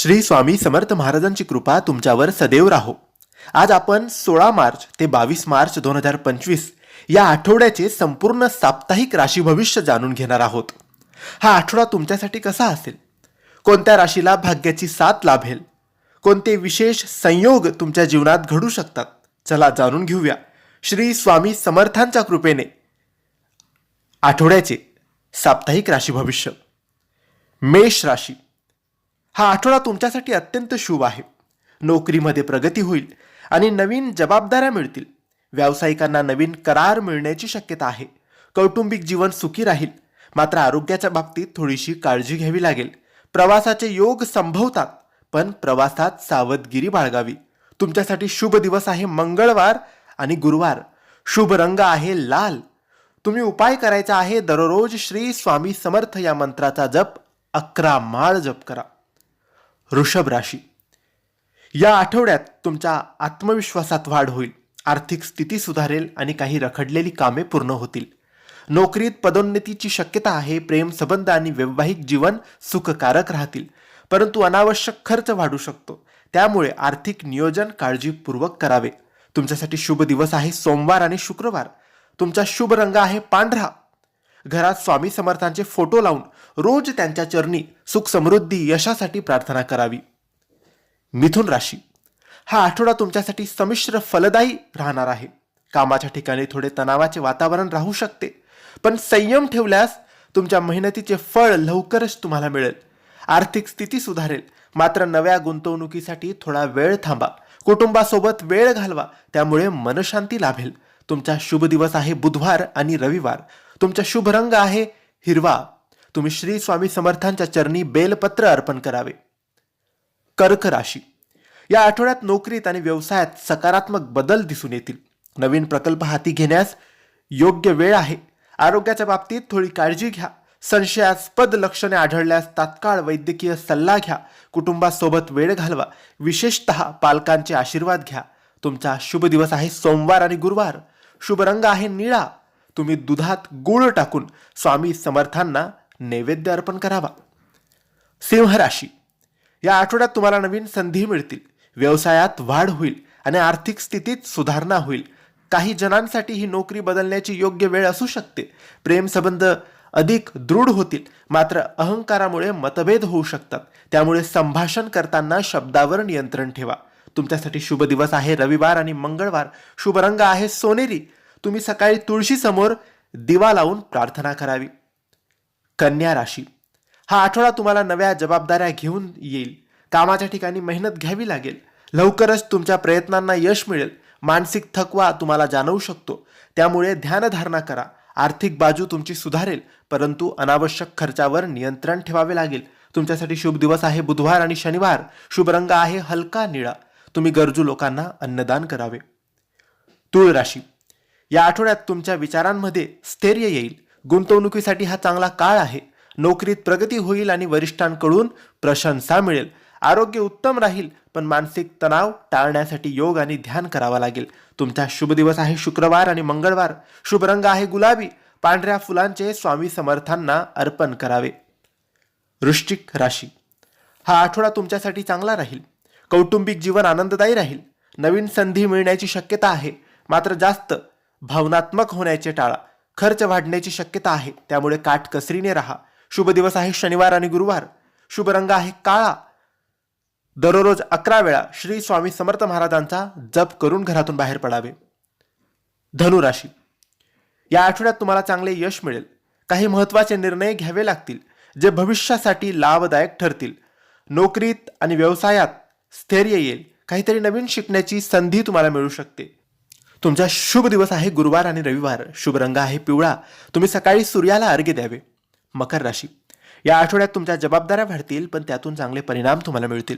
श्री स्वामी समर्थ महाराजांची कृपा तुमच्यावर सदैव राहो. आज आपण सोळा मार्च ते बावीस मार्च दोन हजार पंचवीस या आठवड्याचे संपूर्ण साप्ताहिक राशी भविष्य जाणून घेणार आहोत. हा आठवडा तुमच्यासाठी कसा असेल? कोणत्या राशीला भाग्याची साथ लाभेल? कोणते विशेष संयोग तुमच्या जीवनात घडू शकतात? चला जाणून घेऊया श्री स्वामी समर्थांच्या कृपेने आठवड्याचे साप्ताहिक राशी भविष्य. मेष राशी. हा आठवडा तुमच्यासाठी अत्यंत शुभ आहे. नोकरीमध्ये प्रगती होईल आणि नवीन जबाबदाऱ्या मिळतील. व्यावसायिकांना नवीन करार मिळण्याची शक्यता आहे. कौटुंबिक जीवन सुखी राहील. मात्र आरोग्याच्या बाबतीत थोडीशी काळजी घ्यावी लागेल. प्रवासाचे योग संभवतात पण प्रवासात सावधगिरी बाळगावी. तुमच्यासाठी शुभ दिवस आहे मंगळवार आणि गुरुवार. शुभ रंग आहे लाल. तुम्ही उपाय करायचा आहे दररोज श्री स्वामी समर्थ या मंत्राचा जप अकरा माळ जप करा. वृषभ राशी. या आठवड्यात तुमच्या आत्मविश्वासात वाढ होईल. आर्थिक स्थिती सुधारेल आणि काही रखडलेली कामे पूर्ण होतील. नोकरीत पदोन्नतीची शक्यता आहे प्रेम संबंध आणि वैवाहिक जीवन सुखकारक राहतील. परंतु अनावश्यक खर्च वाढू शकतो. त्यामुळे आर्थिक नियोजन काळजीपूर्वक करावे. तुमच्यासाठी शुभ दिवस आहे सोमवार आणि शुक्रवार. तुमचा शुभ रंग आहे पांढरा. घरात स्वामी समर्थांचे फोटो लावून रोज त्यांच्या चरणी सुख समृद्धी यशासाठी प्रार्थना करावी. मिथुन राशी. हा आठवडा तुमच्यासाठी संमिश्र फलदायी राहणार आहे. कामाच्या ठिकाणी थोडे तणावाचे वातावरण राहू शकते. पण संयम ठेवल्यास तुमच्या मेहनतीचे फळ लवकरच तुम्हाला मिळेल. आर्थिक स्थिती सुधारेल. मात्र नव्या गुंतवणुकीसाठी थोडा वेळ थांबा. कुटुंबासोबत वेळ घालवा. त्यामुळे मनशांती लाभेल. तुमचा शुभ दिवस आहे बुधवार आणि रविवार. तुमचा शुभ रंग आहे हिरवा. तुम्ही श्री स्वामी समर्थांच्या चरणी बेलपत्र अर्पण करावे. कर्क राशी. या आठवड्यात नोकरीत आणि व्यवसायात सकारात्मक बदल दिसून येतील. नवीन प्रकल्प हाती घेण्यास योग्य वेळ आहे. आरोग्याच्या बाबतीत थोडी काळजी घ्या. संशयास्पद लक्षणे आढळल्यास तात्काळ वैद्यकीय सल्ला घ्या. कुटुंबासोबत वेळ घालवा. विशेषतः पालकांचे आशीर्वाद घ्या. तुमचा शुभ दिवस आहे सोमवार आणि गुरुवार. शुभ रंग आहे निळा. तुम्ही दुधात गुळ टाकून स्वामी समर्थांना नैवेद्य अर्पण करावा. सिंह राशी या आठवड्यात तुम्हाला नवीन संधी मिळतील. व्यवसायात वाढ होईल आणि आर्थिक स्थितीत सुधारणा होईल. काही जणांसाठी ही नोकरी बदलण्याची योग्य वेळ असू शकते. प्रेम संबंध अधिक दृढ होतील. मात्र अहंकारामुळे मतभेद होऊ शकतात. त्यामुळे संभाषण करताना शब्दावर नियंत्रण ठेवा. तुमच्यासाठी शुभ दिवस आहे. रविवार आणि मंगळवार. शुभ रंग आहे सोनेरी. तुम्ही सकाळी तुळशीसमोर दिवा लावून प्रार्थना करावी. कन्या राशी. हा आठवडा तुम्हाला नव्या जबाबदाऱ्या घेऊन येईल. कामाच्या ठिकाणी मेहनत घ्यावी लागेल. लवकरच तुमच्या प्रयत्नांना यश मिळेल. मानसिक थकवा तुम्हाला जाणवू शकतो. त्यामुळे ध्यानधारणा करा. आर्थिक बाजू तुमची सुधारेल. परंतु अनावश्यक खर्चावर नियंत्रण ठेवावे लागेल. तुमच्यासाठी शुभ दिवस आहे बुधवार आणि शनिवार. शुभ रंग आहे हलका निळा. तुम्ही गरजू लोकांना अन्नदान करावे. तुळ राशी या आठवड्यात तुमच्या विचारांमध्ये स्थैर्य येईल. गुंतवणुकीसाठी हा चांगला काळ आहे. नोकरीत प्रगती होईल आणि वरिष्ठांकडून प्रशंसा मिळेल. आरोग्य उत्तम राहील पण मानसिक तणाव टाळण्यासाठी योग आणि ध्यान करावा लागेल. तुमचा शुभ दिवस आहे शुक्रवार आणि मंगळवार. शुभ रंग आहे गुलाबी. पांढऱ्या फुलांचे स्वामी समर्थांना अर्पण करावे. वृश्चिक राशी. हा आठवडा तुमच्यासाठी चांगला राहील. कौटुंबिक जीवन आनंददायी राहील. नवीन संधी मिळण्याची शक्यता आहे. मात्र जास्त भावनात्मक होण्याचे टाळा. खर्च वाढण्याची शक्यता आहे. त्यामुळे काटकसरीने राहा. शुभ दिवस आहे शनिवार आणि गुरुवार. शुभ रंग आहे काळा. दररोज अकरा वेळा श्री स्वामी समर्थ महाराजांचा जप करून घरातून बाहेर पडावे. धनुराशी या आठवड्यात तुम्हाला चांगले यश मिळेल. काही महत्त्वाचे निर्णय घ्यावे लागतील जे भविष्यासाठी लाभदायक ठरतील. नोकरीत आणि व्यवसायात स्थैर्य येईल. काहीतरी नवीन शिकण्याची संधी तुम्हाला मिळू शकते. तुमचा शुभ दिवस आहे गुरुवार आणि रविवार. शुभ रंग आहे पिवळा. तुम्ही सकाळी सूर्याला अर्घ्य द्यावे. मकर राशी. या आठवड्यात तुमच्या जबाबदाऱ्या वाढतील पण त्यातून चांगले परिणाम तुम्हाला मिळतील.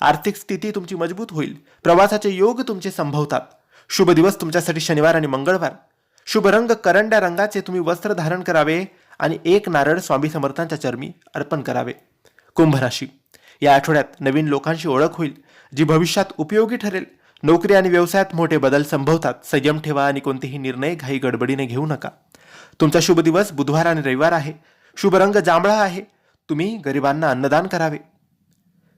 आर्थिक स्थिती तुमची मजबूत होईल. प्रवासाचे योग तुमचे संभवतात. शुभ दिवस तुमच्यासाठी शनिवार आणि मंगळवार. शुभ रंग करंड्या रंगाचे तुम्ही वस्त्र धारण करावे आणि एक नारळ स्वामी समर्थांच्या चरमी अर्पण करावे. कुंभ राशी. या आठवड्यात नवीन लोकांशी ओळख होईल जी भविष्यात उपयोगी ठरेल. नोकरी आणि व्यवसायात मोठे बदल संभवतात. संयम ठेवा आणि कोणतेही निर्णय घाई गडबडीने घेऊ नका. तुमचा शुभ दिवस बुधवार आणि रविवार आहे. शुभ रंग जांभळा आहे. तुम्ही गरिबांना अन्नदान करावे.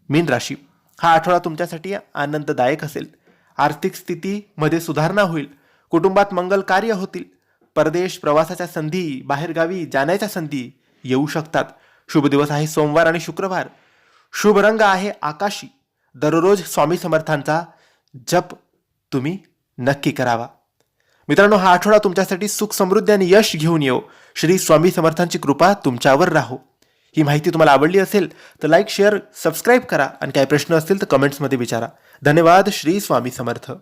मीन राशी. हा आठवडा तुमच्यासाठी आनंददायक असेल. आर्थिक स्थितीमध्ये सुधारणा होईल. कुटुंबात मंगल कार्य होतील. परदेश प्रवासाच्या संधी बाहेरगावी जाण्याच्या संधी येऊ शकतात. शुभ दिवस आहे सोमवार आणि शुक्रवार. शुभ रंग आहे आकाशी. दररोज स्वामी समर्थांचा जप तुम्ही नक्की करावा. मित्रांनो हा आठवडा तुमच्यासाठी सुख समृद्धी आणि यश घेऊन येऊ श्री स्वामी समर्थांची कृपा तुमच्यावर राहो. ही माहिती तुम्हाला आवडली असेल तर लाईक शेअर सबस्क्राईब करा. आणि काही प्रश्न असतील तर कमेंट्समध्ये विचारा. धन्यवाद. श्री स्वामी समर्थ.